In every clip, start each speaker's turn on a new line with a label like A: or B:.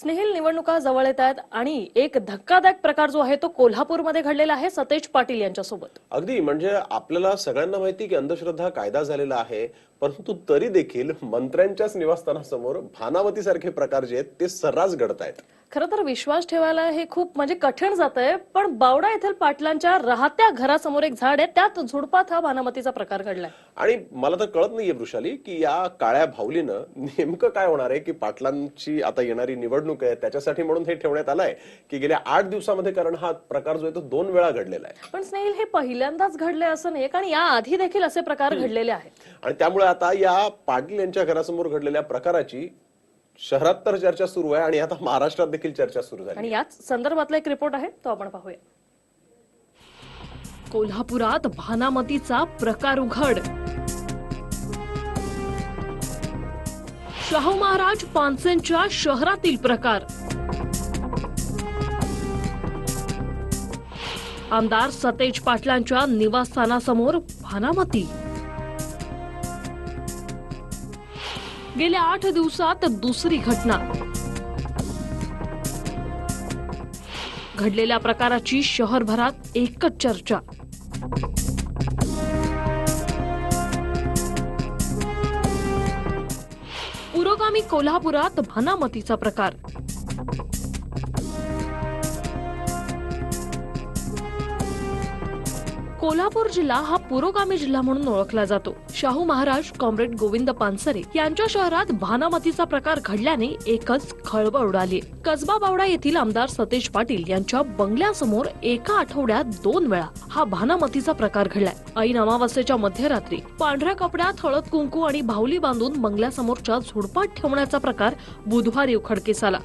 A: स्नेहिल निवडणुका जवळ येत आहेत आणि एक धक्कादायक प्रकार जो आहे तो कोल्हापूरमध्ये घडलेला आहे सतेज पाटील यांच्यासोबत.
B: अगदी म्हणजे आपल्याला सगळ्यांना माहिती की अंधश्रद्धा कायदा झालेला आहे परंतु तरी देखील मंत्र्यांच्याच निवासस्थानासमोर भानावती सारखे प्रकार जे आहेत ते सर्रास घडत आहेत.
A: खरं तर विश्वास ठेवायला हे खूप म्हणजे कठीण जात आहे पण बावडा येथील पाटलांच्या राहत्या घरासमोर एक झाड आहे त्यात झुडपात हा भानामतीचा प्रकार घडलाय.
B: आणि मला तर कळत नाहीये वृषाली की या काळ्या भावलीनं नेमकं काय होणार आहे की पाटलांची आता येणारी निवडणूक आहे त्याच्यासाठी म्हणून हे ठेवण्यात आलंय की गेल्या आठ दिवसामध्ये कारण हा प्रकार जो आहे तो दोन वेळा घडलेला आहे.
A: पण स्नेहिल हे पहिल्यांदाच घडले असं नाही कारण या आधी देखील असे प्रकार घडलेले आहेत.
B: आणि त्यामुळे आता या पाटील यांच्या घरासमोर घडलेल्या प्रकाराची शहरात तर चर्चा सुरू आहे आणि आता महाराष्ट्रात देखील चर्चा सुरू झाली
A: आणि याच संदर्भातला एक रिपोर्ट आहे तो आपण पाहूया. कोल्हापुरात भानामतीचा प्रकार उघड. शाहू महाराज पानसेंच्या शहरातील प्रकार. आमदार सतेज पाटलांच्या निवासस्थानासमोर भानामती. गेल्या आठ दिवसात दुसरी घटना. घडलेल्या प्रकाराची शहरभरात एकच चर्चा. पुरोगामी कोल्हापुरात भानामतीचा प्रकार. कोल्हापूर जिल्हा हा पुरोगामी जिल्हा म्हणून ओळखला जातो. शाहू महाराज कॉम्रेड गोविंद पानसरे यांच्या शहरात भानामतीचा प्रकार घडल्याने एकच खळबळ उडाली. कसबा बावडा येथील आमदार सतेज पाटील यांच्या बंगल्यासमोर एका आठवड्यात दोन वेळा हा भानामतीचा प्रकार घडलाय. ऐन अमावास्येच्या मध्यरात्री पांढऱ्या कपड्यात हळद कुंकू आणि भावली बांधून बंगल्यासमोरच्या झुडपात ठेवण्याचा प्रकार बुधवारी उखडकीस आला.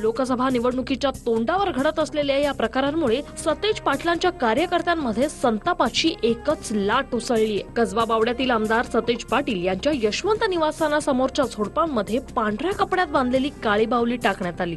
A: लोकसभा निवडणुकीच्या तोंडावर घडत असलेल्या या प्रकारांमुळे सतेज पाटलांच्या कार्यकर्त्यांमध्ये संतापाची एकच लाट उसळली कसबा बावड्यातील आमदार सतेज पाटील यांच्या यशवंत निवासस्थानासमोरच्या झोडपांमध्ये पांढऱ्या कपड्यात बांधलेली काळी बावली टाकण्यात आली.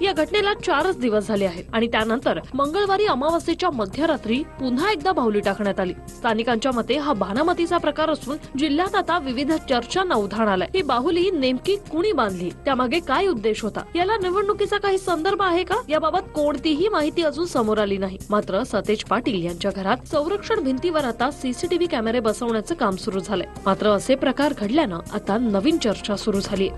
A: या घटनेला चारच दिवस झाले आहेत आणि त्यानंतर मंगळवारी अमावस्येच्या मध्यरात्री पुन्हा एकदा बाहुली टाकण्यात आली. स्थानिकांच्या मते हा भानामतीचा प्रकार असून जिल्ह्यात आता विविध चर्चांना उधाण आलाय. ही बाहुली नेमकी कुणी बांधली? त्यामागे काय उद्देश होता? याला निवडणुकीचा काही संदर्भ आहे का? याबाबत कोणतीही माहिती अजून समोर आली नाही. मात्र सतेज पाटील यांच्या घरात संरक्षण भिंतीवर आता सीसीटीव्ही कॅमेरे बसवण्याचं काम सुरू झालंय. मात्र असे प्रकार घडल्यानं आता नवीन चर्चा सुरू झाली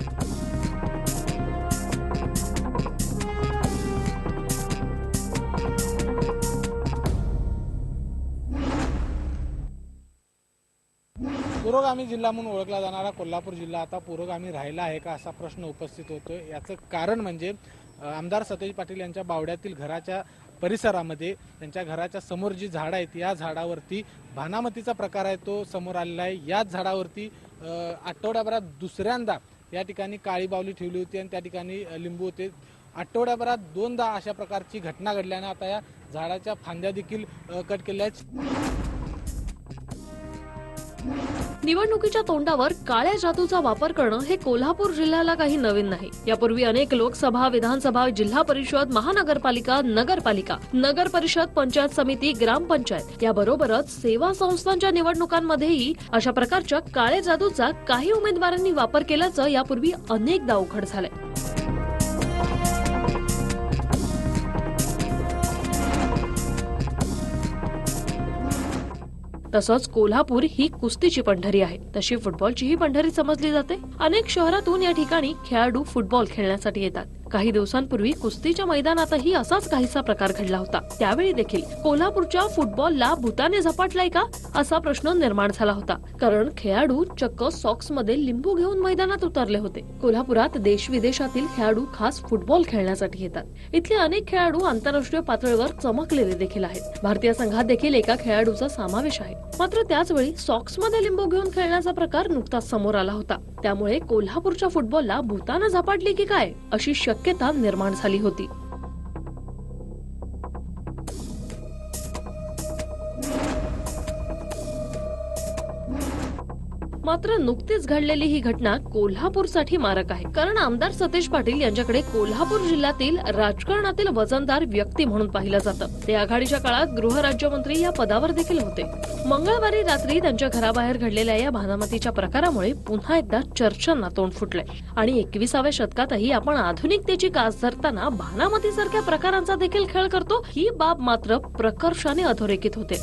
C: पुरोगामी जिल्हा म्हणून ओळखला जाणारा कोल्हापूर जिल्हा आता पुरोगामी राहिला आहे का असा प्रश्न उपस्थित होतो याचं कारण म्हणजे आमदार सतेज पाटील यांच्या बावड्यातील घराच्या परिसरामध्ये त्यांच्या घराच्या समोर जी झाडं आहेत या झाडावरती भानामतीचा प्रकार आहे तो समोर आलेला आहे. याच झाडावरती आठवड्याभरात दुसऱ्यांदा या ठिकाणी काळी बावली ठेवली होती आणि त्या ठिकाणी लिंबू होते. आठवड्याभरात दोनदा अशा प्रकारची घटना घडल्याने आता या झाडाच्या फांद्या देखील कट केल्या आहेत.
A: निवडणुकीच्या तोंडावर काळ्या जादूचा वापर करणं हे कोल्हापूर जिल्ह्याला काही नवीन नाही. यापूर्वी अनेक लोकसभा विधानसभा जिल्हा परिषद महानगरपालिका नगरपालिका नगर परिषद पंचायत समिती ग्रामपंचायत याबरोबरच सेवा संस्थांच्या निवडणुकांमध्येही अशा प्रकारच्या काळ्या जादूचा काही उमेदवारांनी वापर केल्याचं यापूर्वी अनेकदा उघड झालंय. तसंच कोल्हापूर ही कुस्तीची पंढरी आहे. तशी फुटबॉलची ही पंढरी समजली जाते. अनेक शहरातून या ठिकाणी खेळाडू फुटबॉल खेळण्यासाठी येतात. काही दिवसांपूर्वी कुस्तीच्या मैदानातही असाच काहीसा प्रकार घडला होता. त्यावेळी देखील कोल्हापूरच्या फुटबॉलला भूताने झपाटलाय का? असा प्रश्न निर्माण झाला होता. कारण खेळाडू चक्क सॉक्समध्ये लिंबू घेऊन मैदानात उतरले होते. कोल्हापुरात देश विदेशातील खेळाडू खास फुटबॉल खेळण्यासाठी येतात. इथले अनेक खेळाडू आंतरराष्ट्रीय पातळीवर चमकलेले देखील आहेत. भारतीय संघात देखील एका खेळाडूचा समावेश आहे. मात्र त्याचवेळी सॉक्समध्ये लिंबू घेऊन खेळण्याचा प्रकार नुकताच समोर आला होता. त्यामुळे कोल्हापूरच्या फुटबॉलला भूताने झपाटली की काय? अशी शक्यता निर्माण झाली होती. मात्र नुकतीच घडलेली ही घटना कोल्हापूरसाठी मारक आहे. कारण आमदार सतेज पाटील यांच्याकडे कोल्हापूर जिल्ह्यातील राजकारणातील वजनदार व्यक्ती म्हणून पाहिलं जातं. ते आघाडीच्या काळात गृहराज्यमंत्री या पदावर देखील होते. मंगळवारी रात्री त्यांच्या घराबाहेर घडलेल्या या भानामतीच्या प्रकारामुळे पुन्हा एकदा चर्चांना तोंड फुटलंय. आणि एकविसाव्या शतकातही आपण आधुनिकतेची कास धरताना भानामतीसारख्या प्रकारांचा देखील खेळ करतो ही बाब मात्र प्रकर्षाने अधोरेखित होते.